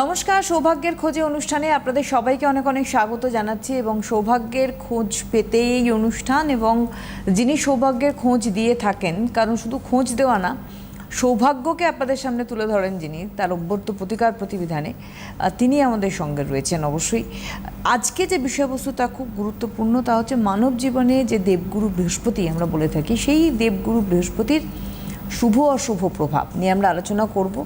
নমস্কার, সৌভাগ্যের খোঁজে অনুষ্ঠানে আপনাদের সবাইকে অনেক অনেক স্বাগত জানাচ্ছি এবং সৌভাগ্যের খোঁজ পেতে এই অনুষ্ঠান এবং যিনি সৌভাগ্যের খোঁজ দিয়ে থাকেন, কারণ শুধু খোঁজ দেওয়া না, সৌভাগ্যকে আপনাদের সামনে তুলে ধরেন যিনি, তার অভ্যর্থ প্রতিকার প্রতিবিধানে তিনি আমাদের সঙ্গে রয়েছেন অবশ্যই। আজকে যে বিষয়বস্তু তা খুব গুরুত্বপূর্ণ, তা হচ্ছে মানব জীবনে যে দেবগুরু বৃহস্পতি আমরা বলে থাকি, সেই দেবগুরু বৃহস্পতির শুভ অশুভ প্রভাব নিয়ে আমরা আলোচনা করব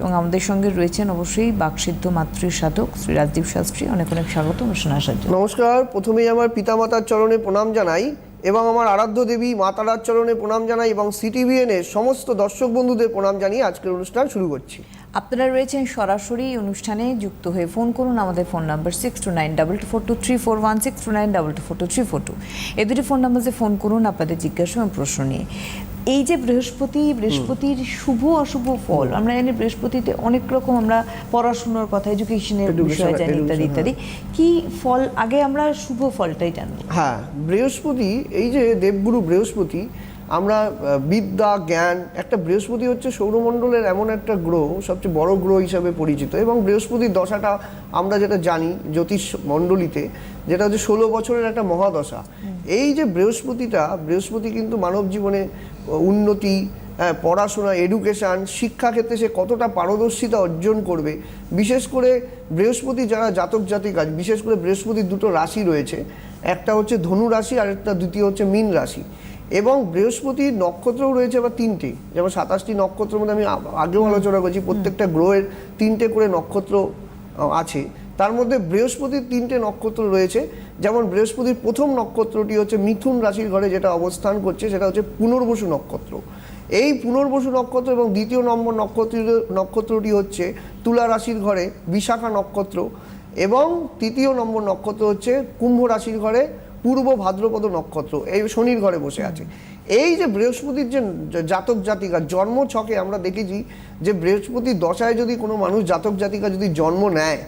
এবং আমাদের সঙ্গে রয়েছেন অবশ্যই বাকসিদ্ধ মাতৃ সাধক শ্রী রাজদীপ শাস্ত্রী। অনেক অনেক স্বাগত অনুষ্ঠানে আসার জন্য। নমস্কার। প্রথমেই আমার পিতামাতার চরণে প্রণাম জানাই এবং আমার আরাধ্য দেবী মা তারার চরণে প্রণাম জানাই এবং সিটিভিএন এর সমস্ত দর্শক বন্ধুদের প্রণাম জানিয়ে আজকের অনুষ্ঠান শুরু করছি। আপনারা রয়েছেন সরাসরি অনুষ্ঠানে যুক্ত হয়ে ফোন করুন। আমাদের phone number six two nine double two four two three four one six two nine double two four two three four two এ দুটি ফোন নাম্বারে ফোন করুন আপনাদের জিজ্ঞাসা এবং প্রশ্ন নিয়ে। এই যে বৃহস্পতি বৃহস্পতির শুভ অশুভ ফল আমরা জানি বৃহস্পতিতে অনেক রকম আমরা পড়াশুনোর কথা এডুকেশনের বিষয় জানি ইত্যাদি ইত্যাদি। কি ফল আগে আমরা শুভ ফলটাই জানব হ্যাঁ বৃহস্পতি এই যে দেবগুরু বৃহস্পতি আমরা বিদ্যা জ্ঞান একটা বৃহস্পতি হচ্ছে সৌরমণ্ডলের এমন একটা গ্রহ সবচেয়ে বড় গ্রহ হিসাবে পরিচিত। এবং বৃহস্পতির দশাটা আমরা যেটা জানি জ্যোতিষ মণ্ডলীতে যেটা হচ্ছে ষোলো বছরের একটা মহাদশা। এই যে বৃহস্পতিটা বৃহস্পতি কিন্তু মানব জীবনে উন্নতি হ্যাঁ, পড়াশোনা এডুকেশান শিক্ষাক্ষেত্রে সে কতটা পারদর্শিতা অর্জন করবে। বিশেষ করে বৃহস্পতি যারা জাতক জাতিকা বিশেষ করে বৃহস্পতির দুটো রাশি রয়েছে। একটা হচ্ছে ধনু রাশি আর একটা দ্বিতীয় হচ্ছে মীন রাশি। এবং বৃহস্পতির নক্ষত্রও রয়েছে আবার তিনটে। যেমন সাতাশটি নক্ষত্রের মধ্যে আমি আগেও আলোচনা করেছি, প্রত্যেকটা গ্রহের তিনটে করে নক্ষত্র আছে। তার মধ্যে বৃহস্পতির তিনটে নক্ষত্র রয়েছে। যেমন বৃহস্পতির প্রথম নক্ষত্রটি হচ্ছে মিথুন রাশির ঘরে যেটা অবস্থান করছে, সেটা হচ্ছে পুনর্বসু নক্ষত্র। এই পুনর্বসু নক্ষত্র এবং দ্বিতীয় নম্বর নক্ষত্র নক্ষত্রটি হচ্ছে তুলা রাশির ঘরে বিশাখা নক্ষত্র এবং তৃতীয় নম্বর নক্ষত্র হচ্ছে কুম্ভ রাশির ঘরে পূর্ব ভাদ্রপদ নক্ষত্র, এই শনির ঘরে বসে আছে। এই যে বৃহস্পতির যে জাতক জাতিকা, জন্ম ছকে আমরা দেখেছি যে বৃহস্পতির দশায় যদি কোনো মানুষ জাতক জাতিকা যদি জন্ম নেয়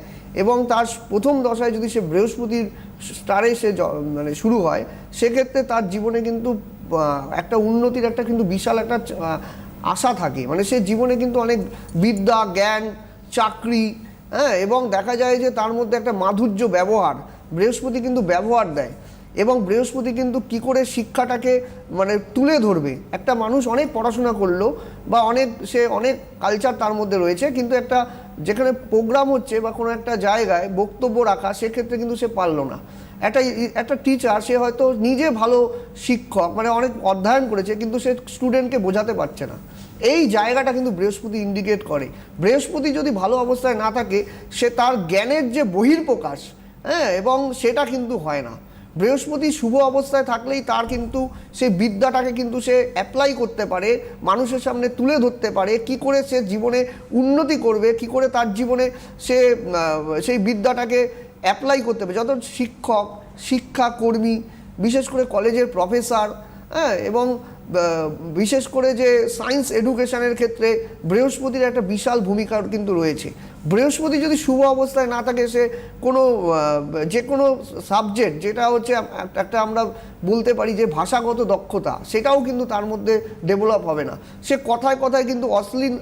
এবং তার প্রথম দশায় যদি সে বৃহস্পতির স্টারে সে মানে শুরু হয়, সেক্ষেত্রে তার জীবনে কিন্তু একটা উন্নতির একটা কিন্তু বিশাল একটা আশা থাকে। মানে সে জীবনে কিন্তু অনেক বিদ্যা, জ্ঞান, চাকরি হ্যাঁ এবং দেখা যায় যে তার মধ্যে একটা মাধুর্য ব্যবহার, বৃহস্পতি কিন্তু ব্যবহার দেয়। এবং বৃহস্পতি কিন্তু কি করে শিক্ষাটাকে মানে তুলে ধরবে। একটা মানুষ অনেক পড়াশোনা করল বা অনেক, সে অনেক কালচার তার মধ্যে রয়েছে, কিন্তু একটা যেখানে প্রোগ্রাম হচ্ছে বা কোনো একটা জায়গায় বক্তব্য রাখা, সেক্ষেত্রে কিন্তু সে পারল না। একটা একটা টিচার সে হয়তো নিজে ভালো শিক্ষক মানে অনেক অধ্যয়ন করেছে, কিন্তু সে স্টুডেন্টকে বোঝাতে পারছে না। এই জায়গাটা কিন্তু বৃহস্পতি ইন্ডিকেট করে। বৃহস্পতি যদি ভালো অবস্থায় না থাকে, সে তার জ্ঞানের যে বহির্প্রকাশ হ্যাঁ এবং সেটা কিন্তু হয় না। বৃহস্পতি শুভ অবস্থায় থাকলেই তার কিন্তু, সেই বিদ্যাটাকে কিন্তু সে অ্যাপ্লাই করতে পারে, মানুষের সামনে তুলে ধরতে পারে, কি করে সে জীবনে উন্নতি করবে, কি করে তার জীবনে সে সেই বিদ্যাটাকে অ্যাপ্লাই করতে পারে। যত শিক্ষক, শিক্ষাকর্মী, বিশেষ করে কলেজের প্রফেসর হ্যাঁ এবং বিশেষ করে যে সায়েন্স এডুকেশনের ক্ষেত্রে বৃহস্পতির একটা বিশাল ভূমিকা কিন্তু রয়েছে। বৃহস্পতি যদি শুভ অবস্থায় না থাকে সে কোনো যে কোনো সাবজেক্ট যেটা হচ্ছে একটা আমরা বলতে পারি যে ভাষাগত দক্ষতা সেটাও কিন্তু তার মধ্যে ডেভেলপ হবে না। সে কথায় কথায় কিন্তু অশ্লীল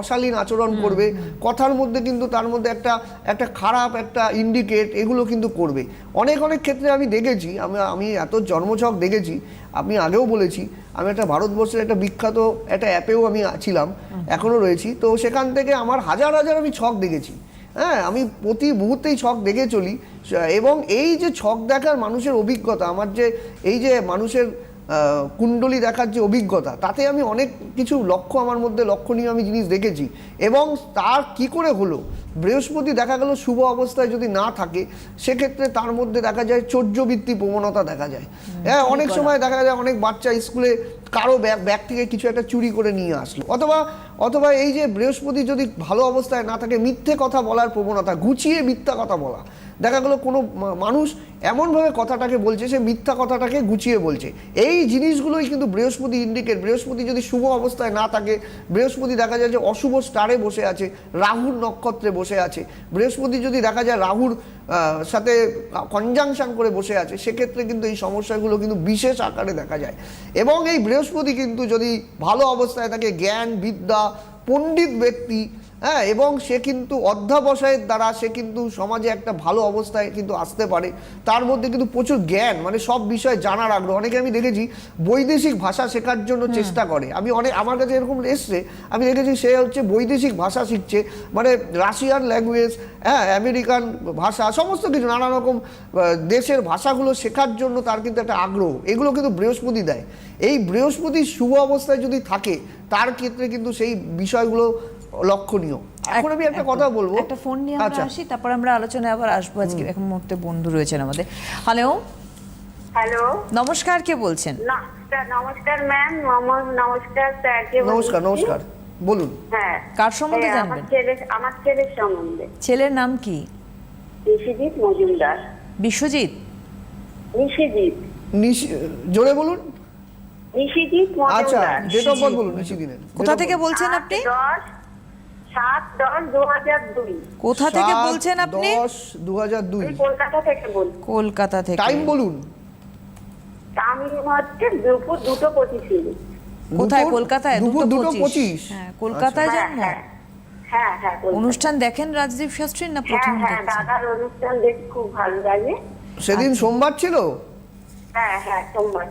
অশালীন আচরণ করবে কথার মধ্যে কিন্তু তার মধ্যে একটা একটা খারাপ একটা ইন্ডিকেট এগুলো কিন্তু করবে। অনেক অনেক ক্ষেত্রে আমি দেখেছি আমি আমি এত জন্মছক দেখেছি আমি আগেও বলেছি আমি একটা ভারতবর্ষের একটা বিখ্যাত একটা অ্যাপেও আমি ছিলাম, এখনও রয়েছি। তো সেখান থেকে আমার হাজার হাজার আমি ছক দেখেছি। হ্যাঁ আমি প্রতি মুহূর্তেই ছক দেখে চলি। এবং এই যে ছক দেখার মানুষের অভিজ্ঞতা, আমার যে, এই যে মানুষের কুণ্ডলী দেখার যে অভিজ্ঞতা তাতে আমি অনেক কিছু লক্ষ্য আমার মধ্যে লক্ষণীয় আমি জিনিস দেখেছি। এবং তার কি করে হলো? বৃহস্পতি দেখা গেল শুভ অবস্থায় যদি না থাকে সেক্ষেত্রে তার মধ্যে দেখা যায় চৌর্যবৃত্তি প্রবণতা দেখা যায়। হ্যাঁ অনেক সময় দেখা যায় অনেক বাচ্চা স্কুলে কারও ব্যাগ ব্যাগ থেকে কিছু একটা চুরি করে নিয়ে আসলো। অথবা অথবা এই যে বৃহস্পতি যদি ভালো অবস্থায় না থাকে মিথ্যে কথা বলার প্রবণতা গুছিয়ে মিথ্যা কথা বলা দেখা গেলো কোনো মানুষ এমনভাবে কথাটাকে বলছে, সে মিথ্যা কথাটাকে গুছিয়ে বলছে। এই জিনিসগুলোই কিন্তু বৃহস্পতি ইন্ডিকেট বৃহস্পতি যদি শুভ অবস্থায় না থাকে, বৃহস্পতি দেখা যায় যে অশুভ স্টারে বসে আছে, রাহুর নক্ষত্রে বসে আছে। বৃহস্পতি যদি দেখা যায় রাহুর সাথে কনজাংশন করে বসে আছে, সেক্ষেত্রে কিন্তু এই সমস্যাগুলো কিন্তু বিশেষ আকারে দেখা যায়। এবং এই বৃহস্পতি কিন্তু যদি ভালো অবস্থায় থাকে, জ্ঞান, বিদ্যা, পণ্ডিত ব্যক্তি হ্যাঁ এবং সে কিন্তু অধ্যাবসায়ের দ্বারা সে কিন্তু সমাজে একটা ভালো অবস্থায় কিন্তু আসতে পারে। তার মধ্যে কিন্তু প্রচুর জ্ঞান মানে সব বিষয়ে জানার আগ্রহ। অনেকে আমি দেখেছি বৈদেশিক ভাষা শেখার জন্য চেষ্টা করে। আমি অনেক আমার কাছে এরকম এসছে আমি দেখেছি সে হচ্ছে বৈদেশিক ভাষা শিখছে মানে রাশিয়ান ল্যাঙ্গুয়েজ হ্যাঁ আমেরিকান ভাষা সমস্ত কিছু নানা রকম দেশের ভাষাগুলো শেখার জন্য তার কিন্তু একটা আগ্রহ। এগুলো কিন্তু বৃহস্পতি দেয়। এই বৃহস্পতি শুভ অবস্থায় যদি থাকে তার ক্ষেত্রে কিন্তু সেই বিষয়গুলো লক্ষণীয়। এখন আমি একটা কথা বলব। একটা ফোন নিয়ে আমরা আচ্ছা। আসি তারপর আমরা আবার আসব। আজকে এখন মুহূর্তে বন্ধু রয়েছেন আমাদের। হ্যালো হ্যালো নমস্কার কে বলছেন? নমস্কার ম্যাম নমস্কার স্যার নমস্কার নমস্কার। বলুন। হ্যাঁ। কার সম্বন্ধে জানবেন? আমার ছেলের সম্বন্ধে। ছেলের নাম কি? বিশ্বজিৎ মজুমদার। বিশ্বজিৎ? নিশিজিৎ। জোরে বলুন। নিশিজিৎ আচ্ছা বলুন নিশিদিনের কোথা থেকে বলছেন আপনি? 10 কোথা থেকে বলছেন আপনি? দশ দু হাজার দুই কলকাতা থেকে বলছি। কলকাতা থেকে। টাইম বলুন। আমি হচ্ছে দুপুর দুটো পঁচিশ কোথায়? কলকাতায়? দুপুর দুটো পঁচিশ। হ্যাঁ কলকাতায় জন্ম হ্যাঁ হ্যাঁ অনুষ্ঠান দেখেন রাজদীপ শাস্ত্রী না হ্যাঁ প্রথম হ্যাঁ দাদার অনুষ্ঠান দেখে খুব ভালো লাগে। সেদিন আচ্ছা। সোমবার ছিল? হ্যাঁ হ্যাঁ সোমবার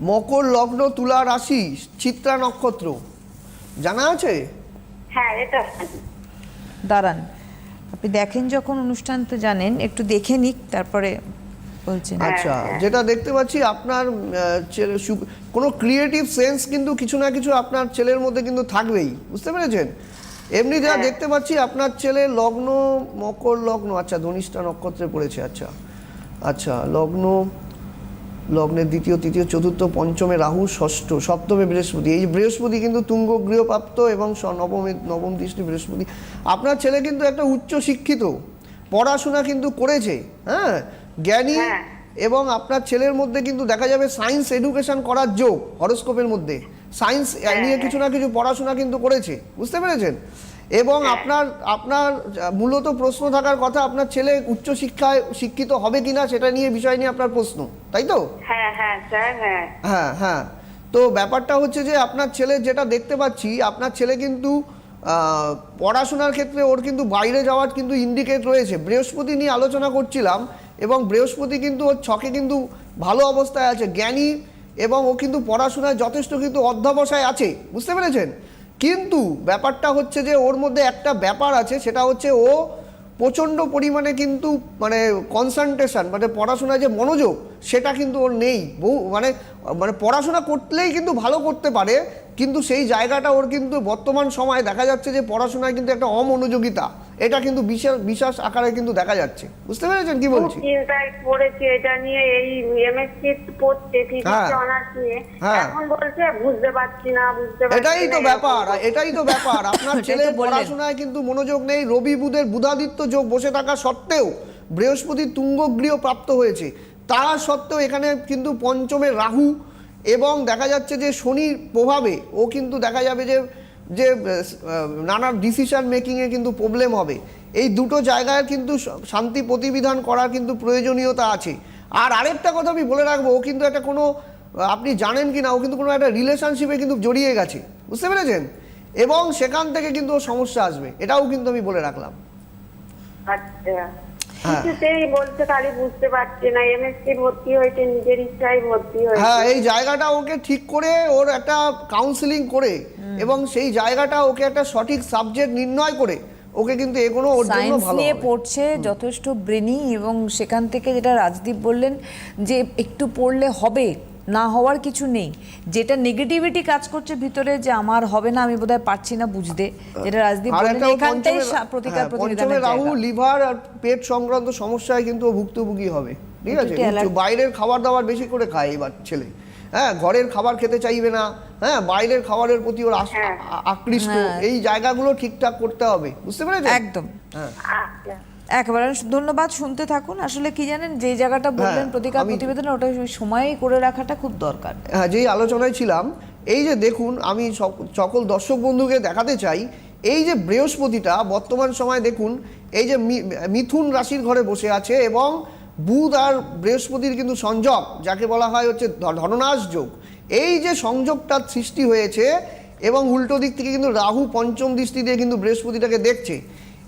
মকর লগ্ন তুলা রাশি চিত্রা নক্ষত্র। জানা আছে? হ্যাঁ এটা। দাঁড়ান। আপনি দেখেন যখন অনুষ্ঠান তো জানেন একটু দেখে নিক তারপরে বলছেন। আচ্ছা যেটা দেখতে পাচ্ছি আপনার কোনো ক্রিয়েটিভ সেন্স কিন্তু কিছু না কিছু আপনার ছেলের মধ্যে কিন্তু থাকবেই। বুঝতে পেরেছেন? এমনি যা দেখতে পাচ্ছি আপনার ছেলে লগ্ন মকর লগ্ন আচ্ছা ধনিষ্ঠা নক্ষত্রে পড়েছে আচ্ছা। আচ্ছা লগ্ন লগ্নের দ্বিতীয় তৃতীয় চতুর্থ পঞ্চমে রাহু ষষ্ঠ সপ্তমে বৃহস্পতি। এই বৃহস্পতি কিন্তু তুঙ্গ গৃহপ্রাপ্ত এবং নবমে নবম দৃষ্টি বৃহস্পতি। আপনার ছেলে কিন্তু একটা উচ্চ শিক্ষিত পড়াশোনা কিন্তু করেছে হ্যাঁ? জ্ঞানী হ্যাঁ। এবং আপনার ছেলের মধ্যে কিন্তু দেখা যাবে সায়েন্স এডুকেশন করার যোগ হরস্কোপের মধ্যে। সায়েন্স নিয়ে কিছু না কিছু পড়াশোনা কিন্তু করেছে বুঝতে পেরেছেন? এবং আপনার আপনার মূলত প্রশ্ন থাকার কথা আপনার ছেলে উচ্চ শিক্ষায় শিক্ষিত হবে কিনা সেটা নিয়ে বিষয় নিয়ে আপনার প্রশ্ন তাই তো? হ্যাঁ হ্যাঁ হ্যাঁ। হ্যাঁ হ্যাঁ। তো ব্যাপারটা হচ্ছে যে আপনার ছেলে যেটা দেখতে পাচ্ছি আপনার ছেলে কিন্তু পড়াশোনার ক্ষেত্রে ওর কিন্তু বাইরে যাওয়ার কিন্তু ইন্ডিকেট রয়েছে। বৃহস্পতি নিয়ে আলোচনা করছিলাম এবং বৃহস্পতি কিন্তু ওর ছকে কিন্তু ভালো অবস্থায় আছে জ্ঞানী এবং ও কিন্তু পড়াশোনায় যথেষ্ট কিন্তু অধ্যাবসায় আছে বুঝতে পেরেছেন? কিন্তু ব্যাপারটা হচ্ছে যে ওর মধ্যে একটা ব্যাপার আছে, সেটা হচ্ছে ও প্রচণ্ড পরিমাণে কিন্তু মানে কনসেন্ট্রেশন মানে পড়াশোনায় যে মনোযোগ, সেটা কিন্তু ওর নেই। বহু মানে মানে পড়াশোনা করলেই কিন্তু ভালো করতে পারে কিন্তু সেই জায়গাটা ওর কিন্তু বর্তমান সময়ে দেখা যাচ্ছে যে পড়াশোনায় কিন্তু একটা অমনোযোগিতা। এটা কিন্তু বিশেষ বিশেষ আকারে কিন্তু দেখা যাচ্ছে। বুঝতে পেরেছেন কি বলছি? চিন্তায় পড়েছে এটা নিয়ে এই এমএসসি পড়ছে হ্যাঁ। ফিজিক্স অনার্স নিয়ে। হ্যাঁ। এখন বলছে বুঝতে পারছি না বুঝতে পারছি এটাই তো ব্যাপার এটাই তো ব্যাপার। আপনার বললেন। পড়াশোনায় কিন্তু মনোযোগ নেই রবি বুধের বুধাদিত্য যোগ বসে থাকা সত্ত্বেও বৃহস্পতি তুঙ্গগৃহ প্রাপ্ত হয়েছে। তা সত্ত্বেও এখানে কিন্তু পঞ্চমে রাহু এবং দেখা যাচ্ছে যে শনির প্রভাবে ও কিন্তু দেখা যাবে যে যে নানা ডিসিশন মেকিংয়ে কিন্তু প্রবলেম হবে। এই দুটো জায়গায় কিন্তু শান্তি প্রতিবিধান করার কিন্তু প্রয়োজনীয়তা আছে। আর আরেকটা কথা আমি বলে রাখব, ও কিন্তু একটা কোনো, আপনি জানেন কি না ও কিন্তু কোনো একটা রিলেশনশিপে কিন্তু জড়িয়ে গেছে। বুঝতে পেরেছেন? এবং সেখান থেকে কিন্তু সমস্যা আসবে, এটাও কিন্তু আমি বলে রাখলাম। আচ্ছা। কিছুতেই বলছে খালি বুঝতে পারছে না এমএসসি ভর্তি হয়েছে নিজের ইচ্ছায় ভর্তি হ্যাঁ এই জায়গাটা ওকে ঠিক করে ওর একটা কাউন্সিলিং করে এবং সেই জায়গাটা ওকে একটা সঠিক সাবজেক্ট নির্ণয় করে ওকে কিন্তু এগুলো ওর জন্য ভালো নিয়ে পড়ছে যথেষ্ট ব্রেনি এবং সেখান থেকে যেটা রাজদীপ বললেন যে একটু পড়লে হবে না হওয়ার কিছু নেই। যেটা নেগেটিভিটি কাজ করছে ভিতরে যে আমার হবে না আমি বোধহয় পারছি না বুঝতে। যেটা রাজদীপ এখানটাই প্রতিকার হ্যাঁ, রাহু লিভার আর পেট সংক্রান্ত সমস্যায় কিন্তু ও ভুক্তভোগী হবে। ঠিক আছে? বাইরের খাবার দাবার বেশি করে খায় এবার ছেলে। হ্যাঁ ঘরের খাবার খেতে চাইবে না। হ্যাঁ বাইরের খাবারের প্রতি ওর হ্যাঁ। আকৃষ্ট। হ্যাঁ। এই জায়গাগুলো ঠিকঠাক করতে হবে। বুঝতে পেরেছেন? একদম। হ্যাঁ। একেবারে ধন্যবাদ শুনতে থাকুন। আসলে কি জানেন যে জায়গাটা বললেন হ্যাঁ, প্রতিকার আমি- প্রতিবেদন ওটা সময়ে করে রাখাটা খুব দরকার। হ্যাঁ যেই আলোচনায় ছিলাম এই যে দেখুন আমি সক- সকল দর্শক বন্ধুকে দেখাতে চাই এই যে বৃহস্পতিটা বর্তমান সময় দেখুন এই যে মিথুন রাশির ঘরে বসে আছে এবং বুধ আর বৃহস্পতির কিন্তু সংযোগ যাকে বলা হয় হচ্ছে ধননাশ যোগ। এই যে সংযোগটার সৃষ্টি হয়েছে এবং উল্টো দিক থেকে কিন্তু রাহু পঞ্চম দৃষ্টি দিয়ে কিন্তু বৃহস্পতিটাকে দেখছে।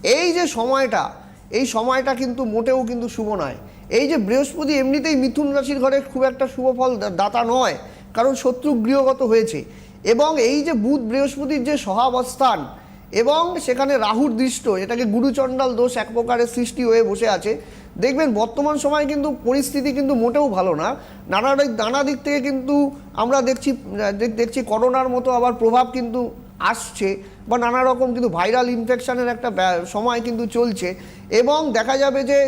এই যে সময়টা এই সময়টা কিন্তু মোটেও কিন্তু শুভ নয়। এই যে বৃহস্পতি এমনিতেই মিথুন রাশির ঘরে খুব একটা শুভ ফল দাতা নয়, কারণ শত্রু গৃহগত হয়েছে। এবং এই যে বুধ বৃহস্পতির যে সহাবস্থান এবং সেখানে রাহুর দৃষ্ট, এটাকে গুরুচণ্ডাল দোষ এক প্রকারের সৃষ্টি হয়ে বসে আছে। দেখবেন বর্তমান সময়ে কিন্তু পরিস্থিতি কিন্তু মোটেও ভালো না। নানা নানা দিক থেকে কিন্তু আমরা দেখছি দেখ- দেখছি করোনার মতো আবার প্রভাব কিন্তু আসছে বা নানা রকম কিন্তু ভাইরাল ইনফেকশানের একটা সময় কিন্তু চলছে। এবং দেখা যাবে যে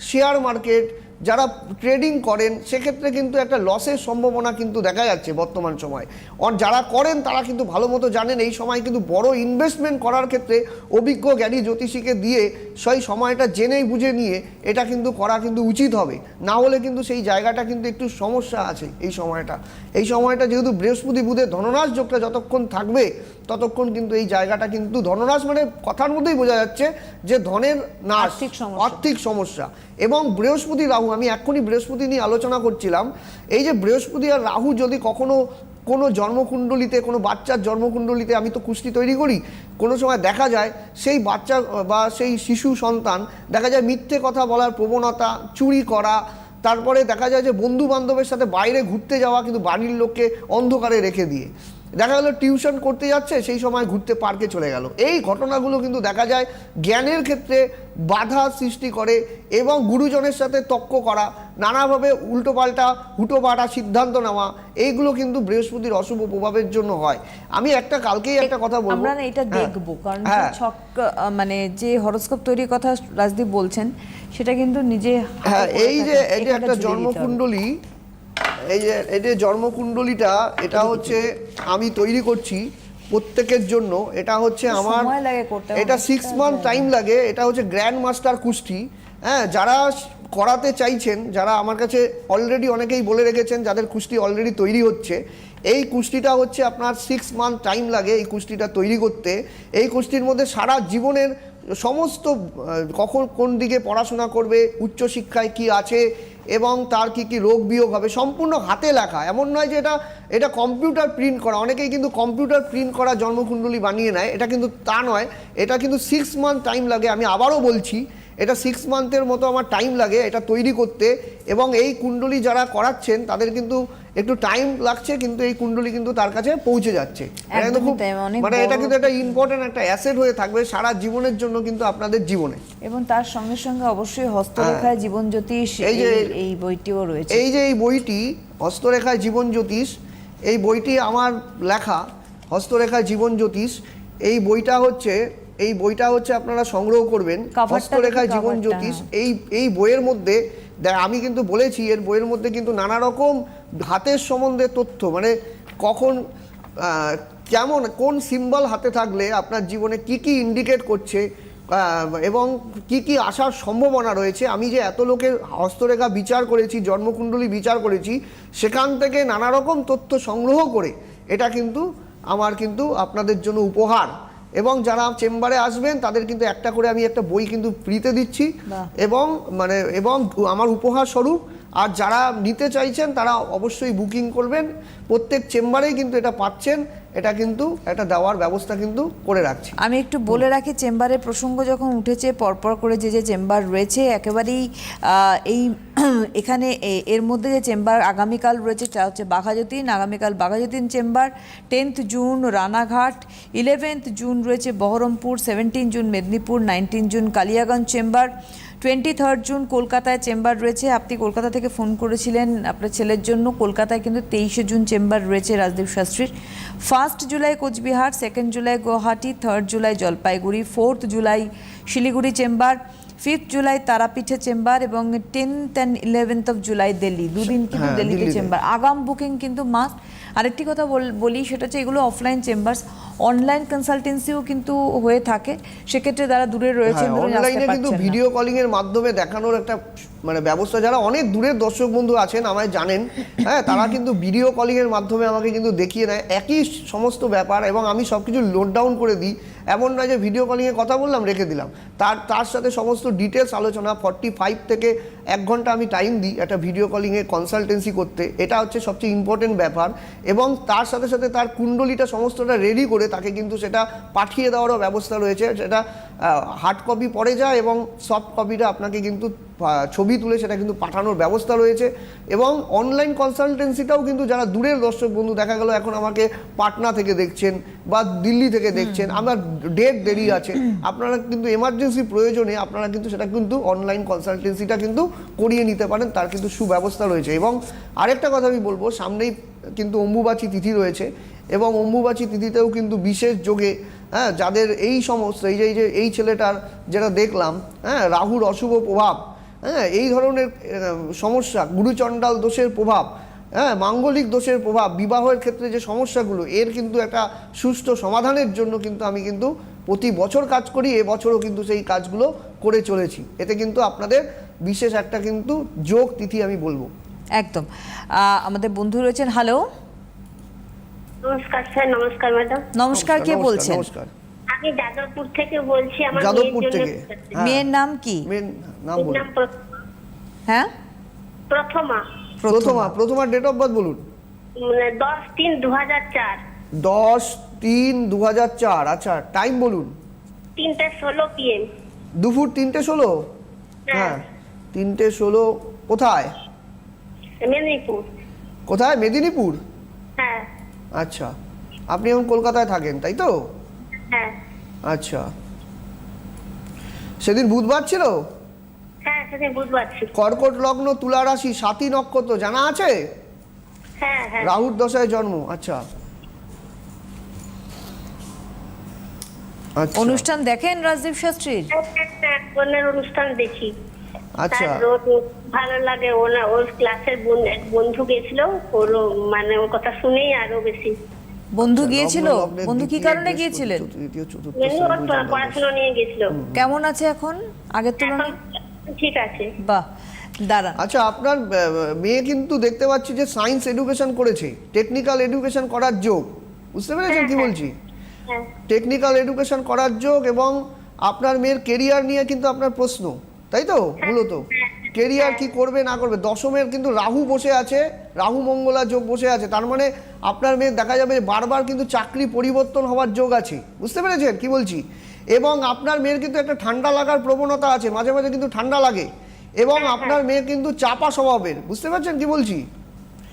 শেয়ার মার্কেট যারা ট্রেডিং করেন সেক্ষেত্রে কিন্তু একটা লসের সম্ভাবনা কিন্তু দেখা যাচ্ছে বর্তমান সময়। আর যারা করেন তারা কিন্তু ভালো মতো জানেন এই সময় কিন্তু বড় ইনভেস্টমেন্ট করার ক্ষেত্রে অভিজ্ঞ জ্ঞানী জ্যোতিষীকে দিয়ে সেই সময়টা জেনেই বুঝে নিয়ে এটা কিন্তু করা কিন্তু উচিত হবে। না হলে কিন্তু সেই জায়গাটা কিন্তু একটু সমস্যা আছে এই সময়টা। এই সময়টা যেহেতু বৃহস্পতি বুধের ধনরাজ যোগটা যতক্ষণ থাকবে ততক্ষণ কিন্তু এই জায়গাটা কিন্তু ধনরাজ মানে কথার মধ্যেই বোঝা যাচ্ছে যে ধনের নাশ আর্থিক সমস্যা। এবং বৃহস্পতি রাহু, আমি এক্ষুনি বৃহস্পতি নিয়ে আলোচনা করছিলাম, এই যে বৃহস্পতি আর রাহু যদি কখনো কোনো জন্মকুণ্ডলিতে, কোনো বাচ্চার জন্মকুণ্ডলিতে আমি তো কুষ্টি তৈরি করি, কোনো সময় দেখা যায় সেই বাচ্চা বা সেই শিশু সন্তান, দেখা যায় মিথ্যে কথা বলার প্রবণতা, চুরি করা, তারপরে দেখা যায় যে বন্ধু বান্ধবের সাথে বাইরে ঘুরতে যাওয়া কিন্তু বাড়ির লোককে অন্ধকারে রেখে দিয়ে। দেখা গেল টিউশন করতে যাচ্ছে সেই সময় ঘুরতে পার্কে চলে গেল। এই ঘটনাগুলো কিন্তু দেখা যায় জ্ঞানের ক্ষেত্রে বাধা সৃষ্টি করে এবং গুরুজনের সাথে তক্ক করা নানাভাবে উল্টোপাল্টা হুটোপাটা সিদ্ধান্ত নেওয়া এইগুলো কিন্তু বৃহস্পতির অশুভ প্রভাবের জন্য হয়। আমি একটা কালকেই একটা কথা বলব। আমরা না এটা হ্যাঁ। দেখব কারণ হ্যাঁ। ছক মানে যে হরস্কোপ তৈরির কথা রাজদীপ বলছেন সেটা কিন্তু নিজে হ্যাঁ এই যে এখানটা একটা। জন্মকুণ্ডলী এই যে এই যে জন্মকুণ্ডলীটা এটা হচ্ছে আমি তৈরি করছি প্রত্যেকের জন্য। এটা হচ্ছে আমার এটা সিক্স মান্থ টাইম লাগে। এটা হচ্ছে গ্র্যান্ড মাস্টার কুস্তি। হ্যাঁ যারা করাতে চাইছেন যারা আমার কাছে অলরেডি অনেকেই বলে রেখেছেন যাদের কুস্তি অলরেডি তৈরি হচ্ছে এই কুস্তিটা হচ্ছে আপনার সিক্স মান্থ টাইম লাগে এই কুস্তিটা তৈরি করতে। এই কুস্তির মধ্যে সারা জীবনের সমস্ত কখন কোন দিকে পড়াশোনা করবে উচ্চশিক্ষায় কি আছে এবং তার কি কি রোগ বিয়োগ হবে সম্পূর্ণ হাতে লেখা। এমন নয় যে এটা এটা কম্পিউটার প্রিন্ট করা। অনেকেই কিন্তু কম্পিউটার প্রিন্ট করা জন্মকুণ্ডলী বানিয়ে নেয়। এটা কিন্তু তা নয়। এটা কিন্তু সিক্স মান্থ টাইম লাগে। আমি আবারও বলছি এটা সিক্স মান্থের মতো আমার টাইম লাগে এটা তৈরি করতে। এবং এই কুণ্ডলী যারা করাচ্ছেন তাদের কিন্তু একটু টাইম লাগছে কিন্তু এই কুণ্ডলী কিন্তু তার কাছে পৌঁছে যাচ্ছে। মানে এটা কিন্তু একটা ইম্পর্টেন্ট একটা অ্যাসেট হয়ে থাকবে সারা জীবনের জন্য কিন্তু আপনাদের জীবনে। এবং তার সঙ্গে সঙ্গে অবশ্যই হস্তরেখায় জীবন জ্যোতিষ হ্যাঁ। এই যে- এই- এই বইটিও রয়েছে। এই যে এই বইটি হস্তরেখায় জীবন জ্যোতিষ এই বইটি আমার লেখা হস্তরেখায় জীবন জ্যোতিষ এই বইটা হচ্ছে এই বইটা হচ্ছে আপনারা সংগ্রহ করবেন। হস্তরেখায় জীবন জ্যোতিষ হ্যাঁ। এই এই বইয়ের মধ্যে আমি কিন্তু বলেছি এর বইয়ের মধ্যে কিন্তু নানা রকম হাতের সম্বন্ধে তথ্য মানে কখন কেমন কোন সিম্বল হাতে থাকলে আপনার জীবনে কি কি ইন্ডিকেট করছে এবং কি কি আসার সম্ভাবনা রয়েছে। আমি যে এত লোকের হস্তরেখা বিচার করেছি জন্মকুণ্ডলী বিচার করেছি সেখান থেকে নানা রকম তথ্য সংগ্রহ করে এটা কিন্তু আমার কিন্তু আপনাদের জন্য উপহার। এবং যারা চেম্বারে আসবেন তাদের কিন্তু একটা করে আমি একটা বই কিন্তু ফ্রিতে দিচ্ছি। এবং মানে এবং আমার উপহার স্বরূপ। আর যারা নিতে চাইছেন তারা অবশ্যই বুকিং করবেন। প্রত্যেক চেম্বারেই কিন্তু এটা পাচ্ছেন। এটা কিন্তু একটা দেওয়ার ব্যবস্থা কিন্তু করে রাখছি। আমি একটু বলে রাখি, চেম্বারের প্রসঙ্গ যখন উঠেছে, পরপর করে যে যে চেম্বার রয়েছে, একেবারেই এই এখানে এর মধ্যে যে চেম্বার আগামীকাল রয়েছে তা হচ্ছে বাঘাযতীন। আগামীকাল Baghajatin chamber, tenth June Ranaghat, eleventh June রয়েছে Baharampur, seventeen June Medinipur, nineteen June Kaliaganj chamber. Twenty third June কলকাতায় চেম্বার রয়েছে। আপনি কলকাতা থেকে ফোন করেছিলেন আপনার ছেলের জন্য। কলকাতায় কিন্তু তেইশে জুন চেম্বার রয়েছে Rajdeep শাস্ত্রীর। First July Coochbehar second July Guwahati third July Jalpaiguri fourth July Siliguri chamber fifth July তারাপীঠে চেম্বার এবং tenth and eleventh of July Delhi. দুদিন কিন্তু হ্যাঁ, দিল্লিতে দিল্লিতে। চেম্বার। আগাম বুকিং কিন্তু মাস্ট আরেকটি কথা বল- সেটা হচ্ছে এগুলো অফলাইন চেম্বার্স অনলাইন কনসালটেন্সিও কিন্তু হয়ে থাকে। সেক্ষেত্রে দূরে হ্যাঁ ধরুন আসতে অনলাইনে কিন্তু ভিডিও কলিং এর মাধ্যমে দেখানোর একটা মানে ব্যবস্থা যারা অনেক দূরের দর্শক বন্ধু আছেন আমায় জানেন হ্যাঁ তারা কিন্তু ভিডিও কলিং এর মাধ্যমে আমাকে কিন্তু দেখিয়ে নেয় একই সমস্ত ব্যাপার এবং আমি সবকিছু লোড ডাউন করে দিই। এমন নয় যে ভিডিও কলিংয়ে কথা বললাম, রেখে দিলাম। তার তার সাথে সমস্ত ডিটেলস আলোচনা ফর্টি ফাইভ থেকে এক ঘণ্টা আমি টাইম দিই একটা ভিডিও কলিংয়ে কনসালটেন্সি করতে। এটা হচ্ছে সবচেয়ে ইম্পর্টেন্ট ব্যাপার। এবং তার সাথে সাথে তার কুণ্ডলিটা সমস্তটা রেডি করে তাকে কিন্তু সেটা পাঠিয়ে দেওয়ারও ব্যবস্থা রয়েছে। সেটা হার্ড কপি পড়ে যায় এবং সফট কপিটা আপনাকে কিন্তু ছবি তুলে সেটা কিন্তু পাঠানোর ব্যবস্থা রয়েছে এবং অনলাইন কনসালটেন্সিটাও কিন্তু যারা দূরের দর্শক বন্ধু দেখা গেল এখন আমাকে পাটনা থেকে দেখছেন বা দিল্লি থেকে দেখছেন আমার ডেট দেরি আছে আপনারা কিন্তু এমার্জেন্সি প্রয়োজনে আপনারা কিন্তু সেটা কিন্তু অনলাইন কনসালটেন্সিটা কিন্তু করিয়ে নিতে পারেন তার কিন্তু সুব্যবস্থা রয়েছে এবং আরেকটা কথা আমি বলব সামনেই কিন্তু অম্বুবাচী তিথি রয়েছে এবং অম্বুবাচী তিথিতেও কিন্তু বিশেষ যোগে হ্যাঁ যাদের এই সমস্ত এই যে এই যে এই ছেলেটার যেটা দেখলাম হ্যাঁ রাহুর অশুভ প্রভাব হ্যাঁ এই ধরনের সমস্যা গুরুচণ্ডাল দোষের প্রভাব হ্যাঁ মাঙ্গলিক দোষের প্রভাব বিবাহের ক্ষেত্রে যে সমস্যাগুলো এর কিন্তু একটা সুষ্ঠু সমাধানের জন্য কিন্তু আমি কিন্তু প্রতি বছর কাজ করি এবছরও কিন্তু সেই কাজগুলো করে চলেছি। এতে কিন্তু আপনাদের বিশেষ একটা কিন্তু যোগ তিথি আমি বলব। একদম। আমাদের বন্ধু রয়েছেন হ্যালো? নমস্কার স্যার নমস্কার ম্যাডাম। নমস্কার কে বলছেন? নমস্কার। আমি যাদবপুর থেকে বলছি আমার যাদবপুর থেকে। হ্যাঁ। মেয়ের নাম কি? মেন নাম বলুন। হ্যাঁ? Prathama. Prathama Prathama date of birth বলুন। মানে দশ তিন দু হাজার চার। দশ তিন দু হাজার চার আচ্ছা টাইম বলুন। তিনটে ষোলো পিএম দুপুর তিনটে ষোলো? হ্যাঁ। হ্যাঁ তিনটে ষোলো কোথায়? মেদিনীপুর। কোথায়? মেদিনীপুর? হ্যাঁ। আচ্ছা আপনি এখন কলকাতায় থাকেন তাই তো? হ্যাঁ। আচ্ছা। সেদিন বুধবার ছিল? হ্যাঁ সেদিন বুধবার ছিল। কর্কট লগ্ন তুলা রাশি সাতী নক্ষত্র জানা আছে? হ্যাঁ হ্যাঁ। রাহুর দশায় জন্ম আচ্ছা। আচ্ছা। অনুষ্ঠান দেখেন রাজদীপ শাস্ত্রীর? অনুষ্ঠান দেখি। আচ্ছা। ভালো লাগে ওনা ওর ক্লাসের এক বন্ধু গেছিল ওরও মানে ওর কথা শুনেই আরও বেশি বন্ধু আচ্ছা, গিয়েছিল? বন্ধু কি কারণে গিয়েছিলেন? পড়াশোনা নিয়ে কেমন আছে এখন? আগের তুলনায়? ঠিক আছে। বাহ দাঁড়ান। আচ্ছা আপনার মেয়ে কিন্তু দেখতে পাচ্ছি যে সায়েন্স এডুকেশন করেছে টেকনিক্যাল এডুকেশন করার যোগ। বুঝতে পেরেছেন কি বলছি? হ্যাঁ। টেকনিক্যাল এডুকেশন করার যোগ এবং আপনার মেয়ের কেরিয়ার নিয়ে কিন্তু আপনার প্রশ্ন। তাই তো? মূলত কেরিয়ার কি করবে না করবে? দশমের কিন্তু রাহু বসে আছে রাহু মঙ্গলা যোগ বসে আছে। তার মানে আপনার মেয়ে দেখা যাবে বারবার কিন্তু চাকরি পরিবর্তন হওয়ার যোগ আছে। বুঝতে পেরেছেন? কি বলছি? এবং আপনার মেয়ের কিন্তু একটা ঠান্ডা লাগার প্রবণতা আছে মাঝে মাঝে কিন্তু ঠান্ডা লাগে। এবং আপনার মেয়ে কিন্তু চাপা স্বভাবের। বুঝতে পারছেন? কি বলছি?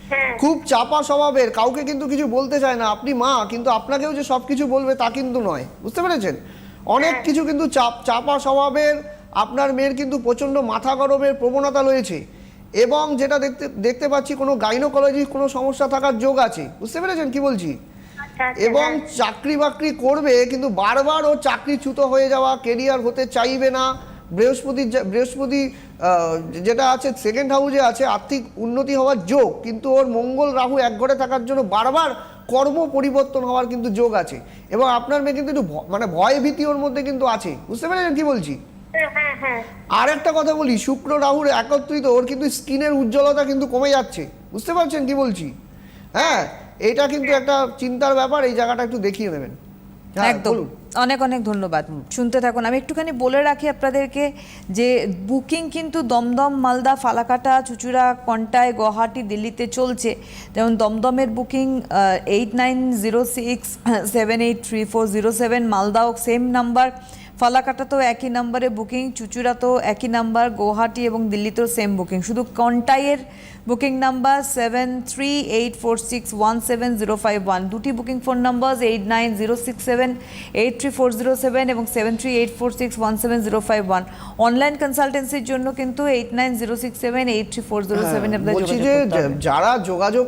হ্যাঁ। খুব চাপা স্বভাবের কাউকে কিন্তু কিছু বলতে চায় না। আপনি মা কিন্তু আপনাকেও যে সব কিছু বলবে তা কিন্তু নয়। বুঝতে পেরেছেন? অনেক কিছু কিন্তু চাপ চাপা স্বভাবের আপনার মেয়ের কিন্তু প্রচণ্ড মাথা গরমের প্রবণতা রয়েছে। এবং যেটা দেখতে দেখতে পাচ্ছি কোনো গাইনোকোলজি কোনো সমস্যা থাকার যোগ আছে। বুঝতে পেরেছেন কি বলছি? আচ্ছা আচ্ছা, এবং হ্যাঁ। চাকরি বাকরি করবে কিন্তু বারবার ও চাকরিচ্যুত হয়ে যাওয়া কেরিয়ার হতে চাইবে না। বৃহস্পতি বৃহস্পতি আহ, যেটা আছে সেকেন্ড হাউসে আছে আর্থিক উন্নতি হওয়ার যোগ কিন্তু ওর মঙ্গল রাহু এক ঘরে থাকার জন্য বারবার কর্ম পরিবর্তন হওয়ার কিন্তু যোগ আছে। এবং আপনার মেয়ে কিন্তু একটু মানে ভয় ভীতি ওর মধ্যে কিন্তু আছে। বুঝতে পেরেছেন কি বলছি? আর একটা কথা বলি শুক্র রাহুর একত্রিত ওর কিন্তু স্কিনের উজ্জ্বলতা কিন্তু কমে যাচ্ছে। বুঝতে পারছেন কি বলছি? হ্যাঁ এটা কিন্তু একটা চিন্তার ব্যাপার এই জায়গাটা একটু দেখিয়ে নেবেন হ্যাঁ একদম। অনেক অনেক ধন্যবাদ। শুনতে থাকুন। আমি একটুখানি বলে রাখি আপনাদেরকে যে বুকিং কিন্তু দমদম মালদা ফালাকাটা চুচুড়া কন্টায় গুয়াহাটি দিল্লিতে চলছে। যেমন দমদমের booking eight nine zero six seven eight three four zero seven মালদাও same number ফালাকাটাতেও একই নাম্বারে বুকিং চুচুড়াতেও একই নাম্বার গুয়াহাটি এবং দিল্লিতেও সেম বুকিং শুধু কন্টাইয়ের booking number seven three eight four six one seven zero five one দুটি booking phone number eight nine zero six seven eight three four zero seven এবং seven three eight four six one seven zero five one online কনসালটেন্সির জন্য কিন্তু eight nine zero six seven eight three four zero seven বলছি যে যারা যোগাযোগ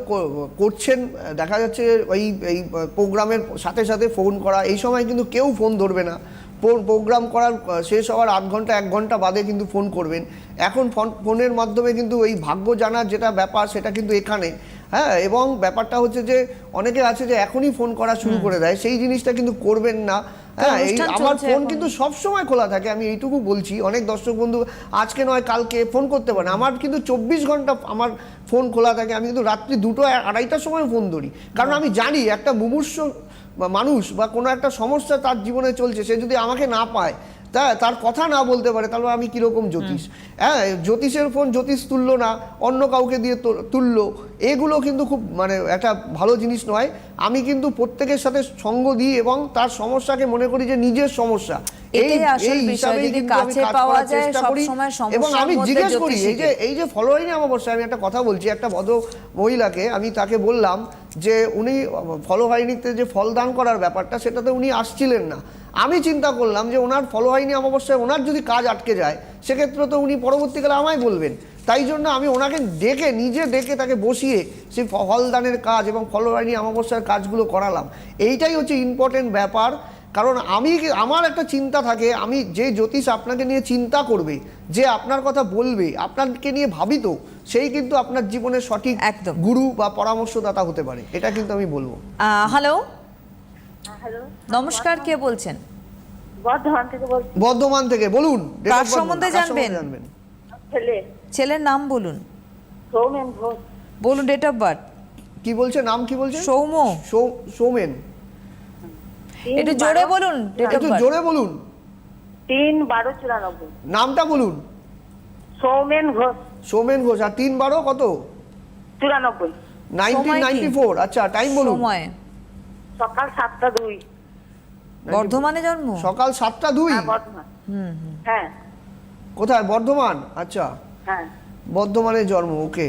করছেন দেখা যাচ্ছে ওই এই প্রোগ্রামের সাথে সাথে ফোন করা এই সময় কিন্তু কেউ ফোন ধরবে না। প্রোগ্রাম করার শেষ হওয়ার আধ ঘণ্টা এক ঘণ্টা বাদে কিন্তু ফোন করবেন। এখন ফোন- ফোনের মাধ্যমে কিন্তু এই ভাগ্য জানার যেটা ব্যাপার সেটা কিন্তু এখানে। হ্যাঁ এবং ব্যাপারটা হচ্ছে যে অনেকে আছে যে এখনই ফোন করা শুরু করে দেয় সেই জিনিসটা কিন্তু করবেন না। হ্যাঁ এই আমার ফোন কিন্তু সব সময় খোলা থাকে আমি এইটুকু বলছি। অনেক দর্শক বন্ধু আজকে নয় কালকে ফোন করতে পারে আমার কিন্তু চব্বিশ ঘণ্টা আমার ফোন খোলা থাকে। আমি কিন্তু রাত্রি দুটো আড়াইটার সময় ফোন ধরি। কারণ আমি জানি একটা মুমূর্ষ বা মানুষ বা কোনো একটা সমস্যা তার জীবনে চলছে, সে যদি আমাকে না পায়, তা তার কথা না বলতে পারে, তাহলে আমি কীরকম জ্যোতিষ? হ্যাঁ জ্যোতিষের ফোন জ্যোতিষ তুললো না, অন্য কাউকে দিয়ে তুলল এগুলো কিন্তু খুব মানে একটা ভালো জিনিস নয়। আমি কিন্তু প্রত্যেকের সাথে সঙ্গ দিই এবং তার সমস্যাকে মনে করি যে নিজের সমস্যা। এটাই আসল বিষয়, যদি আমি কাছে পাওয়া যায়, চেষ্টা করি। সবসময় এবং আমি জিজ্ঞেস করি এই যে। এই যে অমাবস্যা আমি একটা কথা বলছি একটা ভদ্র মহিলাকে আমি তাকে বললাম যে উনি ফলোহারিণীতে যে ফল দান করার ব্যাপারটা সেটাতে উনি আসছিলেন না। আমি চিন্তা করলাম যে ওনার ফলোহারিণী অমাবস্যায় ওনার যদি কাজ আটকে যায় সেক্ষেত্রে তো উনি পরবর্তীকালে আমায় বলবেন। তাই জন্য আমি ওনাকে ডেকে নিজে ডেকে তাকে বসিয়ে সেই ফলদানের কাজ এবং ফলোহারিণী অমাবস্যার কাজগুলো করালাম। এইটাই হচ্ছে ইম্পর্টেন্ট ব্যাপার। কারণ আমি আমার একটা চিন্তা থাকে আমি যে জ্যোতিষ আপনাকে নিয়ে চিন্তা করবে যে আপনার কথা বলবে আপনাকে নিয়ে ভাবিত সেই কিন্তু আপনার জীবনের সঠিক একদম। গুরু বা পরামর্শদাতা হতে পারে। এটা কিন্তু আমি বলব। হ্যালো হ্যালো নমস্কার কে বলছেন? বর্ধমান থেকে বলছি। বর্ধমান থেকে বলুন। কার সম্বন্ধে জানবেন? ছেলে। ছেলের নাম বলুন। সৌমেন ঘোষ। বলুন ডেট অফ বার্থ কি বলছে? নাম কি বলছে? সৌম। সৌ- সৌমেন। একটু জোরে বলুন একটু জোরে বলুন। তিন বারো চুরানব্বই। নামটা বলুন। সৌমেন ঘোষ। সৌমেন ঘোষ আর তিন বারো কত? চুরানব্বই। নাইনটিন নাইনটি ফোর আচ্ছা টাইম বলুন। সময়। সকাল সাতটা দুই। বর্ধমানে জন্ম? সকাল সাতটা দুই? হ্যাঁ হ্যাঁ। কোথায়? বর্ধমান? আচ্ছা। হ্যাঁ। বর্ধমানে জন্ম ওকে।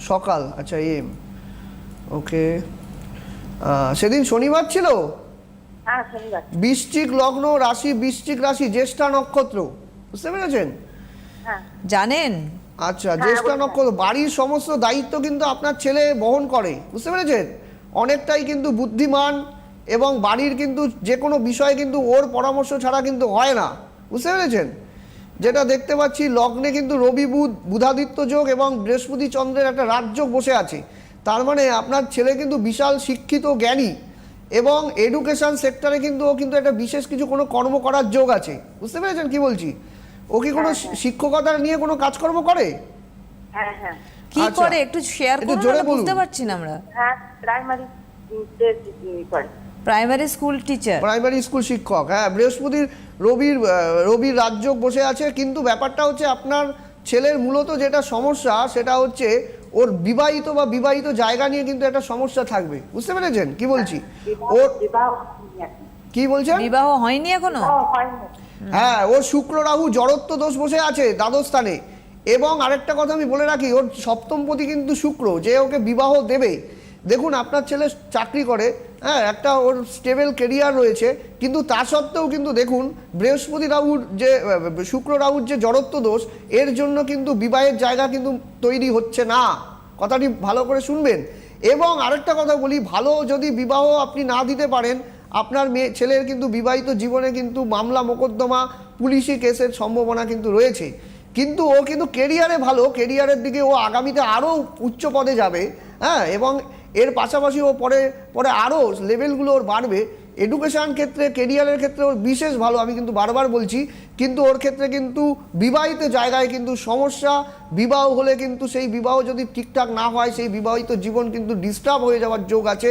সকাল আচ্ছা এম। ওকে। সেদিন শনিবার ছিল? হ্যাঁ বৃশ্চিক লগ্ন রাশি বৃশ্চিক রাশি জ্যেষ্ঠা নক্ষত্র। বুঝতে পেরেছেন? হ্যাঁ। আচ্ছা হ্যাঁ, জ্যেষ্ঠা নক্ষত্র বাড়ির সমস্ত দায়িত্ব কিন্তু আপনার ছেলে বহন করে। বুঝতে পেরেছেন? অনেকটাই কিন্তু বুদ্ধিমান এবং বাড়ির কিন্তু যে কোনো বিষয় কিন্তু ওর পরামর্শ ছাড়া কিন্তু হয় না। বুঝতে পেরেছেন? যেটা দেখতে পাচ্ছি লগ্নে কিন্তু রবি বুধ বুধাদিত্য যোগ এবং বৃহস্পতি চন্দ্রের একটা রাজযোগ বসে আছে। তার মানে আপনার ছেলে কিন্তু বিশাল শিক্ষিত জ্ঞানী। এবং এডুকেশন সেক্টরে কিন্তু ও কিন্তু একটা বিশেষ কিছু কোনো কর্ম করার যোগ আছে। বুঝতে পেরেছেন কি বলছি? ও কি কোনো হ্যাঁ, শিক্ষকতা নিয়ে কোনো কাজকর্ম করে? হ্যাঁ হ্যাঁ। কি আচ্ছা। করে? একটু শেয়ার করুন জোরে বুঝতে পারছি না আমরা। হ্যাঁ primary primary school teacher primary school শিক্ষক হ্যাঁ বৃহস্পতির রবির রবির রাজযোগ বসে আছে কিন্তু ব্যাপারটা হচ্ছে আপনার ছেলের মূলত যেটা সমস্যা সেটা হচ্ছে ওর বিবাহিত বা বিবাহিত জায়গা নিয়ে কিন্তু একটা সমস্যা থাকবে। বুঝতে পেরেছেন? কি বলছি? ওর বিবাহ হয়নি এখনও। কি বলছেন? বিবাহ হয়নি এখনও? হ্যাঁ ওর শুক্র রাহু জড়ত্ব দোষ বসে আছে দ্বাদশ স্থানে। এবং আরেকটা কথা আমি বলে রাখি ওর সপ্তমপতি কিন্তু শুক্র যে ওকে বিবাহ দেবে দেখুন, আপনার ছেলে চাকরি করে হ্যাঁ একটা ওর স্টেবল কেরিয়ার রয়েছে, কিন্তু তা সত্ত্বেও কিন্তু দেখুন, বৃহস্পতি রাহুর যে শুক্র রাহুর যে জড়ত্ব দোষ, এর জন্য কিন্তু বিবাহের জায়গা কিন্তু তৈরি হচ্ছে না। কথাটি ভালো করে শুনবেন। এবং আরেকটা কথা বলি, ভালো যদি বিবাহ আপনি না দিতে পারেন, আপনার মেয়ে, ছেলের কিন্তু বিবাহিত জীবনে কিন্তু মামলা, মোকদ্দমা, পুলিশি কেসের সম্ভাবনা কিন্তু রয়েছে। কিন্তু ও কিন্তু কেরিয়ারে ভালো কেরিয়ারের দিকে ও আগামীতে আরও উচ্চ পদে যাবে হ্যাঁ এবং এর পাশাপাশি ও পরে পরে আরও লেভেলগুলো ওর বাড়বে। এডুকেশন ক্ষেত্রে কেরিয়ারের ক্ষেত্রে ওর বিশেষ ভালো আমি কিন্তু বারবার বলছি। কিন্তু ওর ক্ষেত্রে কিন্তু বিবাহিত জায়গায় কিন্তু সমস্যা। বিবাহ হলে কিন্তু সেই বিবাহ যদি ঠিকঠাক না হয় সেই বিবাহিত জীবন কিন্তু ডিস্টার্ব হয়ে যাওয়ার যোগ আছে।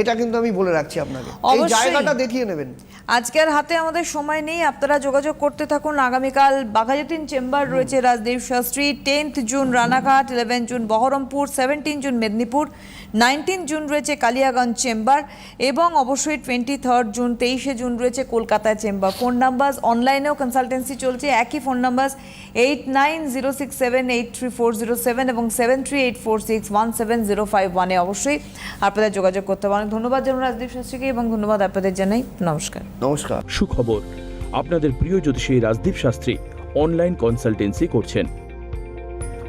এটা কিন্তু আমি বলে রাখছি আপনাকে। এই জায়গাটা দেখিয়ে নেবেন। আজকের হাতে আমাদের সময় নেই। আপনারা যোগাযোগ করতে থাকুন। আগামীকাল বাঘাযতীন চেম্বার রয়েছে Rajdev Shastri tenth June Ranaghat eleven June Baharampur seventeen June Medinipur. Nineteen June রয়েছে কালিয়াগঞ্জ চেম্বার এবং অবশ্যই টোয়েন্টি থার্ড জুন তেইশে জুন রয়েছে কলকাতায় চেম্বার। ফোন নাম্বার অনলাইনেও কনসালটেন্সি চলছে। একই phone number eight nine zero six seven eight three four zero seven এবং seven three eight four six one seven zero five ওয়ানে অবশ্যই আপনাদের যোগাযোগ করতে পারেন। ধন্যবাদ জানাই রাজদীপ শাস্ত্রীকে এবং ধন্যবাদ আপনাদের জানাই। নমস্কার। নমস্কার। সুখবর। আপনাদের প্রিয় জ্যোতিষী রাজদীপ শাস্ত্রী অনলাইন কনসালটেন্সি করছেন।